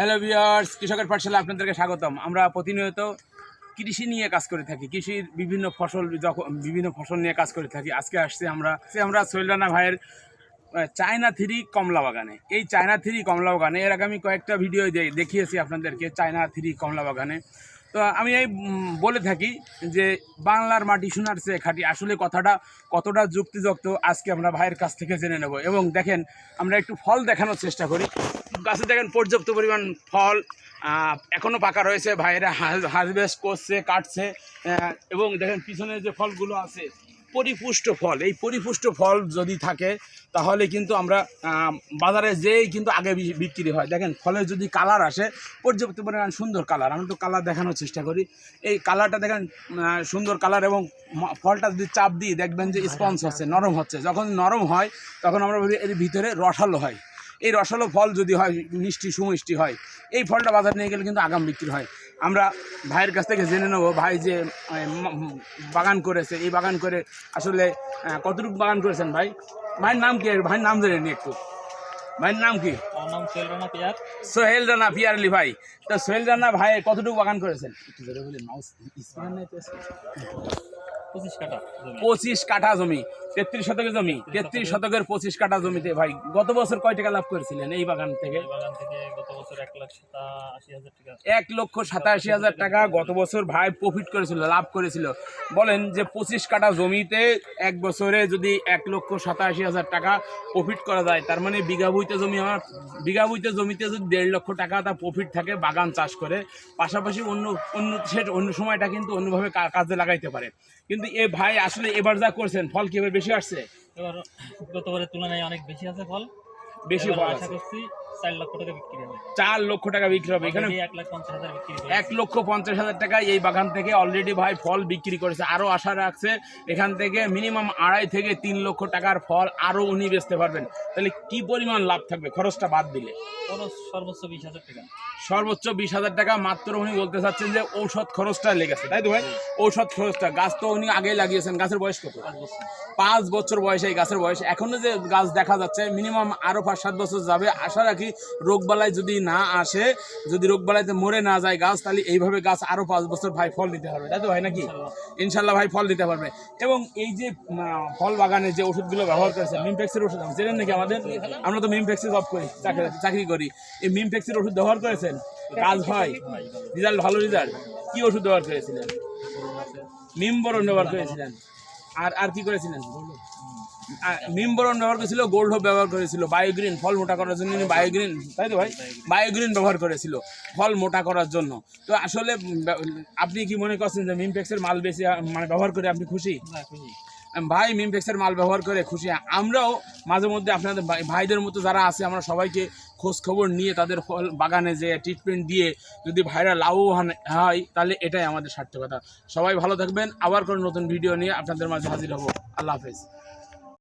Hello viewers কৃষকের পাঠশালা আপনাদেরকে স্বাগতম। আমরা প্রতিনিয়ত কৃষি নিয়ে কাজ করে থাকি। কৃষির বিভিন্ন ফসল যখন বিভিন্ন ফসল নিয়ে কাজ করে থাকি। আজকে আসছে আমরা আমরা সৈলানা ভাইয়ের চায়না থ্রি কমলা বাগানে। এই চায়না থ্রি কমলা বাগানে এর আগে আমি কয়েকটা ভিডিও দেখিয়েছি আপনাদেরকে চায়না থ্রি কমলা বাগানে। তো আমি এই বলে থাকি যে বাংলার মাটি শোনার চেয়ে খাঁটি। আসলে কথাটা কতটা যুক্তিযুক্ত, আজকে আমরা ভাইয়ের কাছ থেকে জেনে নেব। এবং দেখেন, আমরা একটু ফল দেখানোর চেষ্টা করি। গাছে দেখেন পর্যাপ্ত পরিমাণ ফল আহ, এখনও পাকা রয়েছে ভাইয়েরা হারভেস্ট করছে কাটছে এবং দেখেন পিছনে যে ফলগুলো আছে পরিপুষ্ট ফল এই পরিপুষ্ট ফল যদি থাকে তাহলে কিন্তু আমরা বাজারে যেই কিন্তু আগে বিক্রি হয়। দেখেন ফলের যদি কালার আসে পর্যাপ্ত পরিমাণ সুন্দর কালার আমি তো কালার দেখানোর চেষ্টা করি। এই কালারটা দেখেন সুন্দর কালার এবং ফলটা যদি চাপ দিই দেখবেন যে স্পঞ্জ হচ্ছে নরম হচ্ছে। যখন নরম হয় তখন আমরা এর ভিতরে রসালো হয়। এই রসালো ফল যদি হয় মিষ্টি সুমিষ্টি হয় এই ফলটা বাজার নিয়ে গেলে কিন্তু আগাম বিক্রি হয়। আমরা ভাইয়ের কাছ থেকে জেনে নেব ভাই যে বাগান করেছে এই বাগান করে আসলে কতটুকু বাগান করেছেন ভাই? ভাইয়ের নাম কি? ভাইয়ের নাম জেনে নি একটু। ভাইয়ের নাম কি? নাম সোহেল রানা পিয়ার। সোহেল রানা পিয়ার আলী ভাই। তো সোহেল রানা ভাই কতটুকু বাগান করেছেন? একটু জোরে বলি মাউস পঁচিশ কাটা জমি। কাঠা জমি তেত্রিশ শতকের জমি তেত্রিশ শতকের পঁচিশ কাঠা জমিতে ভাই গত বছর কয় টাকা লাভ করেছিলেন এই বাগান থেকে? এক লক্ষ সাতাশি হাজার টাকা গত বছর ভাই প্রফিট করেছিল লাভ করেছিল। বলেন যে পঁচিশ কাঠা জমিতে এক বছরে যদি এক লক্ষ সাতাশি হাজার টাকা প্রফিট করা যায় তার মানে বিঘা বইতে জমি আমার বিঘা বইতে জমিতে যদি দেড় লক্ষ টাকা তার প্রফিট থাকে বাগান চাষ করে পাশাপাশি অন্য অন্য সে অন্য সময়টা কিন্তু অন্যভাবে কাজে লাগাইতে পারে। কিন্তু এ ভাই আসলে এবার যা করছেন ফল কি এবার বেশি আসছে? এবার গতবারের তুলনায় অনেক বেশি আছে ফল। বেশি ফল আশা করছি চার লক্ষ টাকা বিক্রি হবে। চার লক্ষ টাকা বিক্রি হবে। এখানে এক লাখ পঞ্চাশ হাজার বিক্রি এক লক্ষ পঞ্চাশ হাজার টাকা এই বাগান থেকে অলরেডি ভাই ফল বিক্রি করেছে। আরও আশা রাখছে এখান থেকে মিনিমাম আড়াই থেকে তিন লক্ষ টাকার ফল আরও উনি বেচতে পারবেন। তাহলে কি পরিমাণ লাভ থাকবে? খরচটা বাদ দিলে। খরচ সর্বোচ্চ বিশ হাজার টাকা। সর্বোচ্চ বিশ হাজার টাকা মাত্র উনি বলতে চাচ্ছেন যে ঔষধ খরচটা লেগেছে তাই তো ভাই? ঔষধ খরচটা গাছ তো উনি আগেই লাগিয়েছেন। গাছের বয়স কত? পাঁচ বছর। বয়সে এই গাছের বয়স। এখনও যে গাছ দেখা যাচ্ছে মিনিমাম আরও পাঁচ সাত বছর যাবে। আশা রাখি রোগবালাই যদি না আসে যদি রোগবালাইতে মরে না যায় গাছ তাহলে এইভাবে গাছ আরও পাঁচ বছর ভাই ফল দিতে পারবে। তাই তো ভাই নাকি? ইনশাল্লাহ। ভাই ফল দিতে পারবে। এবং এই যে ফল বাগানে যে ওষুধগুলো ব্যবহার করেছে মিমফেক্সের ওষুধ জেনেন নাকি আমাদের? আমরা তো মিমফেক্সে জব করি চাকরি চাকরি করি। এই মিমফেক্সের ওষুধ ব্যবহার করেছেন? কাজ হয় রেজাল্ট ভালো রেজাল্ট। কি ওষুধ ব্যবহার করেছিলেন? মিমবরণ ব্যবহার করেছিলেন। আর আর কি করেছিলেন? মিমবরণ ব্যবহার করেছিল, গোল্ড হোপ ব্যবহার করেছিল, বায়োগ্রিন, ফল মোটা করার জন্য বায়োগ্রিন, তাই তো ভাই? বায়োগ্রিন ব্যবহার করেছিল, ফল মোটা করার জন্য। তো আসলে আপনি কি মনে করছেন যে মিমপেক্সের মাল বেশি মানে ব্যবহার করে আপনি খুশি। ভাই মিমফেক্সের মাল ব্যবহার করে খুশি। আমরাও মাঝে মধ্যে আপনাদের ভাইদের মতো যারা আছে, আমরা সবাইকে খোঁজ খবর নিয়ে তাদের ফল বাগানে যে ট্রিটমেন্ট দিয়ে যদি ভাইরা লাভবান হয়, তাহলে এটাই আমাদের সার্থকতা। সবাই ভালো থাকবেন। আবার কোনো নতুন ভিডিও নিয়ে আপনাদের মাঝে হাজির হব। আল্লাহ হাফেজ।